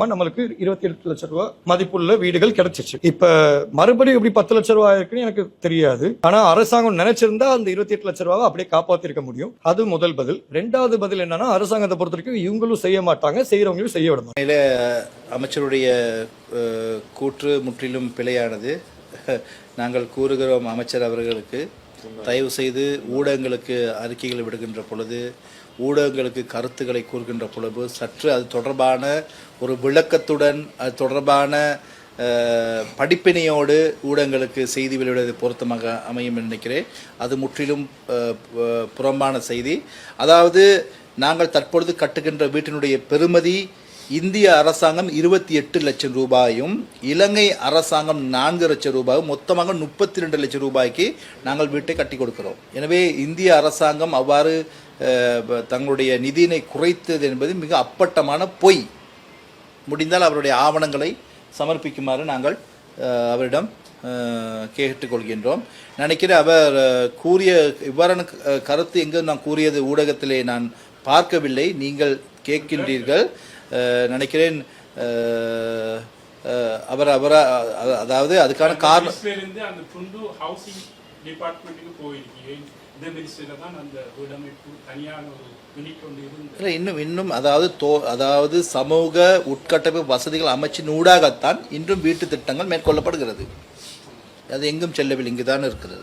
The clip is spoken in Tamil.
நம்மளுக்கு இருபத்தி எட்டு லட்சம் ரூபாய் மதிப்புள்ள வீடுகள் கிடைச்சிச்சு. இப்ப மறுபடியும் எப்படி பத்து லட்சம் ரூபாய் இருக்குன்னு எனக்கு தெரியாது. ஆனா அரசாங்கம் நினைச்சிருந்தா அந்த இருபத்தி எட்டு லட்சம் ரூபாவை அப்படியே காப்பாத்திருக்க முடியும். அது முதல் பதில். ரெண்டாவது பதில் என்னன்னா அரசாங்கத்தை பொறுத்த வரைக்கும் இவங்களும் செய்ய மாட்டாங்க செய்யறவங்களும் செய்ய விட மாட்டாங்க. அமைச்சருடைய கூற்று முற்றிலும் பிழையானது. நாங்கள் கூறுகிறோம் அமைச்சர் அவர்களுக்கு. தயவு செய்து ஊடகங்களுக்கு அறிக்கைகளை விடுகின்ற பொழுது ஊடகங்களுக்கு கருத்துக்களை கூறுகின்ற பொழுது சற்று அது தொடர்பான ஒரு விளக்கத்துடன் அது தொடர்பான படிப்பினையோடு ஊடகங்களுக்கு செய்தி வெளியிடுவது பொருத்தமாக அமையும் நினைக்கிறேன். அது முற்றிலும் புறம்பான செய்தி. அதாவது நாங்கள் தற்பொழுது கட்டுகின்ற வீட்டினுடைய பெறுமதி இந்திய அரசாங்கம் இருபத்தி எட்டு லட்சம் ரூபாயும் இலங்கை அரசாங்கம் நான்கு லட்சம் ரூபாயும் மொத்தமாக முப்பத்தி ரெண்டு லட்சம் ரூபாய்க்கு நாங்கள் வீட்டை கட்டி கொடுக்கிறோம். எனவே இந்திய அரசாங்கம் அவ்வாறு தங்களுடைய நிதியினை குறைத்தது என்பது மிக அப்பட்டமான பொய். முடிந்தால் அவருடைய ஆவணங்களை சமர்ப்பிக்குமாறு நாங்கள் அவரிடம் கேட்டுக்கொள்கின்றோம். நினைக்கிறேன் அவர் கூறிய இவ்வாறான கருத்து எங்கு நான் கூறியது ஊடகத்திலே நான் பார்க்கவில்லை. நீங்கள் கேட்கின்றீர்கள். நினைக்கிறேன் அவர் அவர் அதாவது அதுக்கான காரணம் இன்னும் இன்னும் அதாவது தோ அதாவது சமூக உட்கட்டமைப்பு வசதிகள் அமைச்சின் ஊடாகத்தான் இன்றும் வீட்டு திட்டங்கள் மேற்கொள்ளப்படுகிறது. அது எங்கும் செல்லவில்லை இங்கு தான் இருக்கிறது.